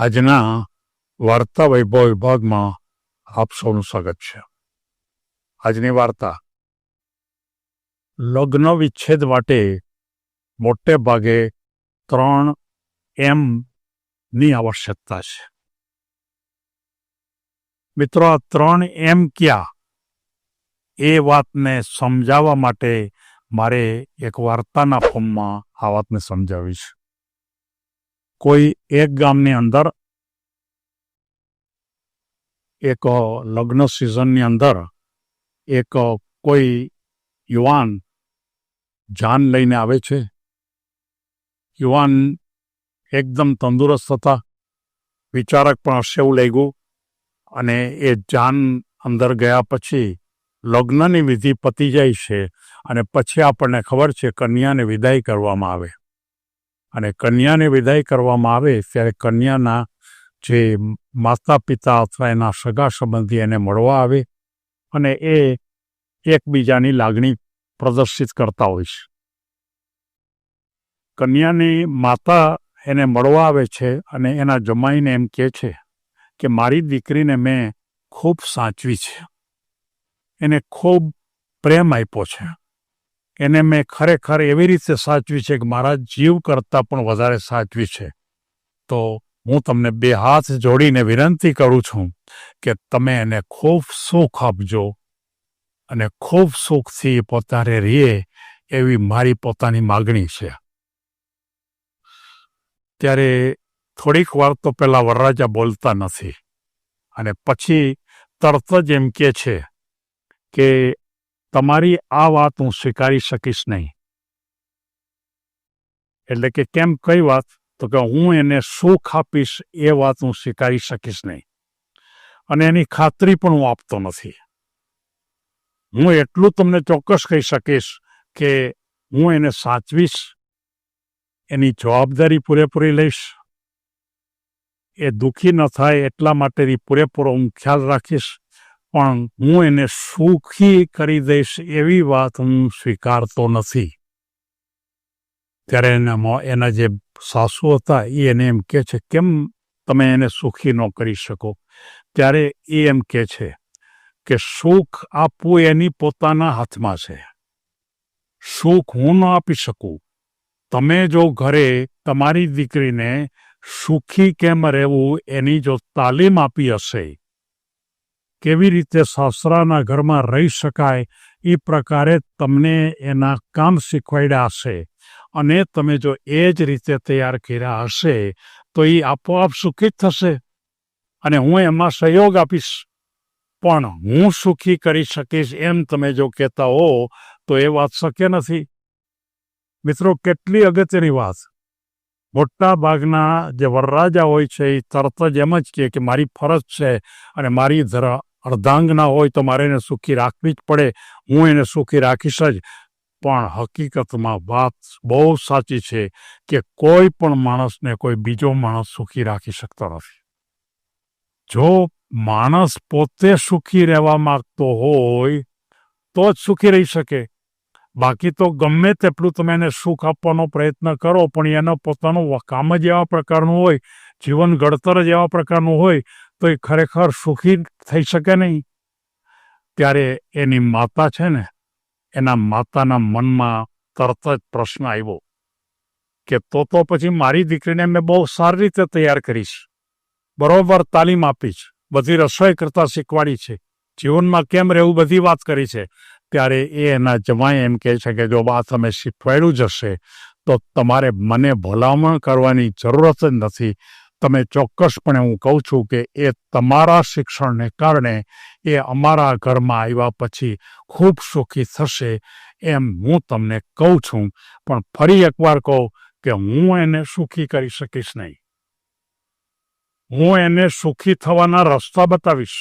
આજના વાર્તા વૈભવ વિભાગમાં આપ સૌનું સ્વાગત છે. આજની વાર્તા, લગ્ન વિચ્છેદ માટે મોટે ભાગે ત્રણ એમ ની આવશ્યકતા છે. મિત્રો, આ ત્રણ એમ ક્યાં? એ વાતને સમજાવવા માટે મારે એક વાર્તાના ફોર્મમાં આ વાતને સમજાવી છે કોઈ એક ગામની અંદર, એક લગ્ન સિઝનની અંદર એક કોઈ યુવાન જાન લઈને આવે છે. યુવાન એકદમ તંદુરસ્ત હતા. વિચારક પણ હશે એવું લાગ્યું. અને એ જાન અંદર ગયા પછી લગ્નની વિધિ પતી જાય છે. અને પછી આપણને ખબર છે, કન્યાને વિદાય કરવામાં આવે. અને કન્યાને વિદાય કરવામાં આવે ત્યારે કન્યાના જે માતા પિતા અથવા એના સગા સંબંધી એને મળવા આવે અને એ એકબીજાની લાગણી પ્રદર્શિત કરતા હોય છે. કન્યાની માતા એને મળવા આવે છે અને એના જમાઈને એમ કહે છે કે, મારી દીકરીને મેં ખૂબ સાચવી છે. એને ખૂબ પ્રેમ આપ્યો છે. એને મેં ખરેખર એવી રીતે સાચવી છે કે મારા જીવ કરતાં પણ વધારે સાચવી છે. તો હું તમને બે હાથ જોડીને વિનંતી કરું છું કે તમે એને ખૂબ સુખ આપજો અને ખૂબ સુખથી પોતાને રહીએ એવી મારી પોતાની માગણી છે. ત્યારે થોડીક વાર તો પહેલાં વરરાજા બોલતા નથી અને પછી તરત જ એમ કે છે કે તમારી આ વાત હું સ્વીકારી શકીશ નહીં. એટલે કે કેમ કઈ વાત? તો કે હું એને સુખ આપીશ એ વાત હું સ્વીકારી શકીશ નહીં. અને એની ખાતરી પણ હું આપતો નથી. હું એટલું તમને ચોક્કસ કહી શકીશ કે હું એને સાચવીશ, એની જવાબદારી પૂરેપૂરી લઈશ. એ દુઃખી ન થાય એટલા માટેની પૂરેપૂરો હું ખ્યાલ રાખીશ. પણ હું એને સુખી કરી દઈશ એવી વાત હું સ્વીકારતો નથી. ત્યારે એના એના જે સાસુ હતા, એ એને એમ કે છે, કેમ તમે એને સુખી ન કરી શકો? ત્યારે એ એમ કે છે કે, સુખ આપવું એની પોતાના હાથમાં છે. સુખ હું ન આપી શકું. તમે જો ઘરે તમારી દીકરીને સુખી કેમ રહેવું એની જો તાલીમ આપી હશે કેવી રીતે સાસરાના ઘરમાં રહી શકાય એ પ્રકારે તમને એના કામ શીખવાડ્યા હશે. અને તમે જો એ જ રીતે તૈયાર કર્યા હશે, તો એ આપોઆપ સુખી થશે. અને હું એમાં સહયોગ આપીશ. પણ હું સુખી કરી શકીશ એમ તમે જો કહેતા હો, તો એ વાત શક્ય નથી. મિત્રો, કેટલી અગત્યની વાત. મોટા ભાગના જે વરરાજા હોય છે, એ તરત જ એમ જ કહે કે મારી ફરજ છે અને મારી ધરા અર્ધાંગના હોય તો મારે એને સુખી રાખવી જ પડે. હું એને સુખી રાખીશ જ. પણ હકીકતમાં વાત બહુ સાચી છે કે કોઈ પણ માણસને કોઈ બીજો માણસ સુખી રાખી શકતો નથી. જો માણસ પોતે સુખી રહેવા માગતો હોય તો જ સુખી રહી શકે. બાકી તો ગમે તેટલું તમે એને સુખ આપવાનો પ્રયત્ન કરો, પણ એનો પોતાનું કામ જ એવા પ્રકારનું હોય, જીવન ઘડતર જ એવા પ્રકારનું હોય તો એ ખરેખર સુખી થઈ શકે નહીં. ત્યારે એની માતા છે ને, એના માતાના મનમાં તરત જ પ્રશ્ન આવ્યો કે તો તો પછી મારી દીકરીને મેં બહુ સારી રીતે તૈયાર કરીશ બરોબર તાલીમ આપીશ બધી રસોઈ કરતા શીખવાડી છે. જીવનમાં કેમ રહેવું બધી વાત કરી છે. ત્યારે એ એના જમાઈ એમ કહે છે કે જો આ તમે શીખવાડ્યું જશે તો તમારે મને ભલામણ કરવાની જરૂરત જ નથી. તમે ચોક્કસપણે હું કહું છું કે એ તમારા શિક્ષણને કારણે એ અમારા ઘરમાં આવ્યા પછી ખૂબ સુખી થશે એમ હું તમને કહું છું. પણ ફરી એકવાર કહું કે હું એને સુખી કરી શકીશ નહીં. હું એને સુખી થવાના રસ્તા બતાવીશ.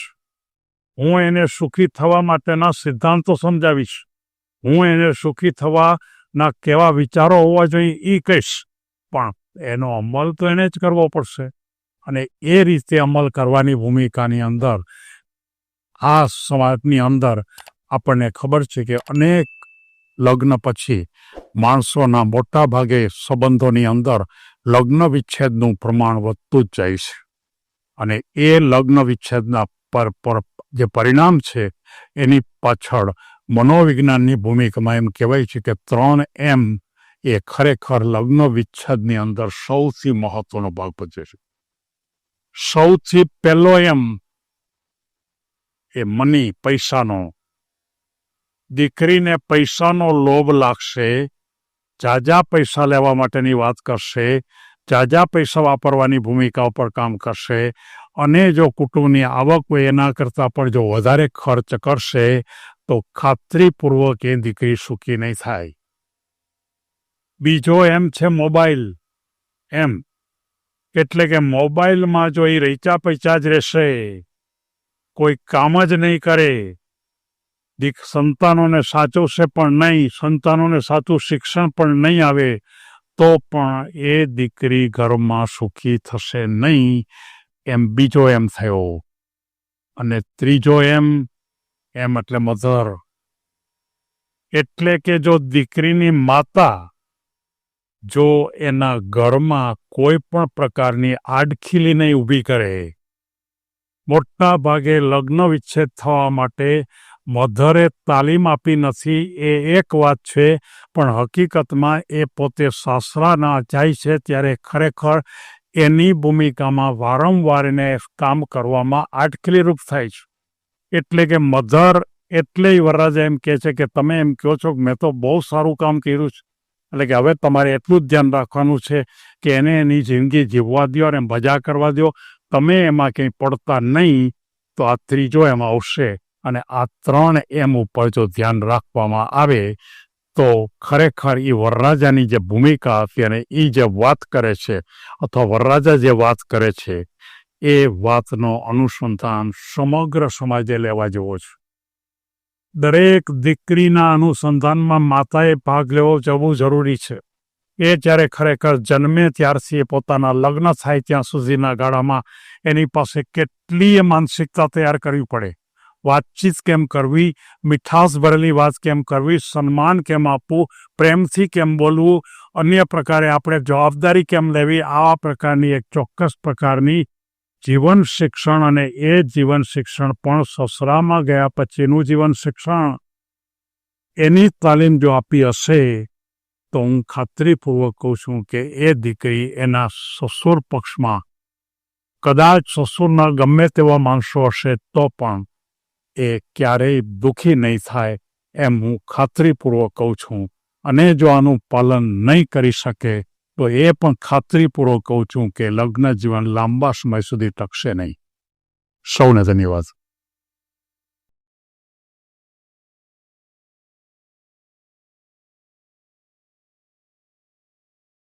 હું એને સુખી થવા માટેના સિદ્ધાંતો સમજાવીશ. હું એને સુખી થવાના કેવા વિચારો હોવા જોઈએ એ કહીશ. પણ એનો અમલ તો એને જ કરવો પડશે. અને એ રીતે અમલ કરવાની ભૂમિકાની અંદર, આ સમાજની અંદર આપણને ખબર છે કે અનેક લગ્ન પછી માણસોના મોટા ભાગે સંબંધોની અંદર લગ્ન વિચ્છેદનું પ્રમાણ વધતું જ જાય છે. અને એ લગ્ન વિચ્છેદના પર પર જે પરિણામ છે, એની પાછળ મનોવિજ્ઞાનની ભૂમિકામાં એમ કહેવાય છે કે ત્રણ એમ એ ખરેખર લગ્ન વિચ્છેદની અંદર સૌથી મહત્વનો ભાગ ભજવે છે. સૌથી પહેલો એમ એ મની, પૈસાનો. દીકરીને પૈસાનો લોભ લાગશે, જાજા પૈસા લેવા માટેની વાત કરશે, જાજા પૈસા વાપરવાની ભૂમિકા ઉપર કામ કરશે, અને જો કુટુંબની આવક હોય એના કરતાં પણ જો વધારે ખર્ચ કરશે, તો ખાતરીપૂર્વક એ દીકરી સુખી નહીં થાય. બીજો એમ છે મોબાઈલ. એમ. એટલે કે મોબાઈલમાં જો એ રૈચા પૈચા જ રહેશે, કોઈ કામ જ નહીં કરે, દીક સંતાનોને સાચવશે પણ નહીં, સંતાનોને સાચું શિક્ષણ પણ નહીં આવે, તો પણ એ દીકરી ઘરમાં સુખી થશે નહીં. એમ બીજો એમ થયો. અને ત્રીજો એમ એમ એટલે મધર એટલે કે જો દીકરીની માતા જો એના ઘરમાં કોઈ પણ પ્રકારની આડખીલી નહીં ઊભી કરે. મોટા ભાગે લગ્ન વિચ્છેદ થવા માટે મધરે તાલીમ આપી નથી એ એક વાત છે, પણ હકીકતમાં એ પોતે સાસરાના જાય છે ત્યારે ખરેખર એની ભૂમિકામાં વારંવાર એને કામ કરવામાં આટકલીરૂપ થાય છે. એટલે કે મધર એટલે વરરાજા એમ કહે છે કે, તમે એમ કહો છો કે, મેં તો બહુ સારું કામ કર્યું છે. એટલે કે હવે તમારે એટલું જ ધ્યાન રાખવાનું છે કે એને એની જિંદગી જીવવા દો અને મજા કરવા દો તમે એમાં કંઈ પડતા નહીં, તો આ ત્રીજો એમાં આવશે. અને આ ત્રણ એમ ઉપર જો ધ્યાન રાખવામાં આવે, તો ખરેખર એ વરરાજાની જે ભૂમિકા હતી અને એ જે વાત કરે છે, અથવા વરરાજા જે વાત કરે છે, એ વાતનો અનુસંધાન સમગ્ર સમાજે લેવા જેવો છે. દરેક દીકરીના અનુસંધાનમાં માતાએ ભાગ લેવો જવું જરૂરી છે. એ જ્યારે ખરેખર જન્મે ત્યારથી એ પોતાના લગ્ન થાય ત્યાં સુધીના ગાળામાં એની પાસે કેટલીય માનસિકતા તૈયાર કરવી પડે. વાતચીત કેમ કરવી? મીઠાશ ભરેલી વાત કેમ કરવી? સન્માન કેમ આપવું? પ્રેમથી કેમ બોલવું? અન્ય પ્રકારે આપણે જવાબદારી કેમ લેવી? આવા પ્રકારની એક ચોક્કસ પ્રકારની જીવન શિક્ષણ અને એ જીવન શિક્ષણ પણ સસરામાં ગયા પછીનું જીવન શિક્ષણ. એની તાલીમ જો આપી હશે, તો હું ખાતરીપૂર્વક કહું છું કે એ દીકરી એના સસુર પક્ષમાં, કદાચ સસુરના ગમે તેવા માણસો હશે તો પણ એ ક્યારેય દુઃખી નહીં થાય એમ હું ખાતરીપૂર્વક કહું છું. અને જો આનું પાલન નહીં કરી શકે તો એ પણ ખાતરીપૂર્વક કહું છું કે લગ્ન જીવન લાંબા સમય સુધી ટકશે નહીં. સૌને ધન્યવાદ.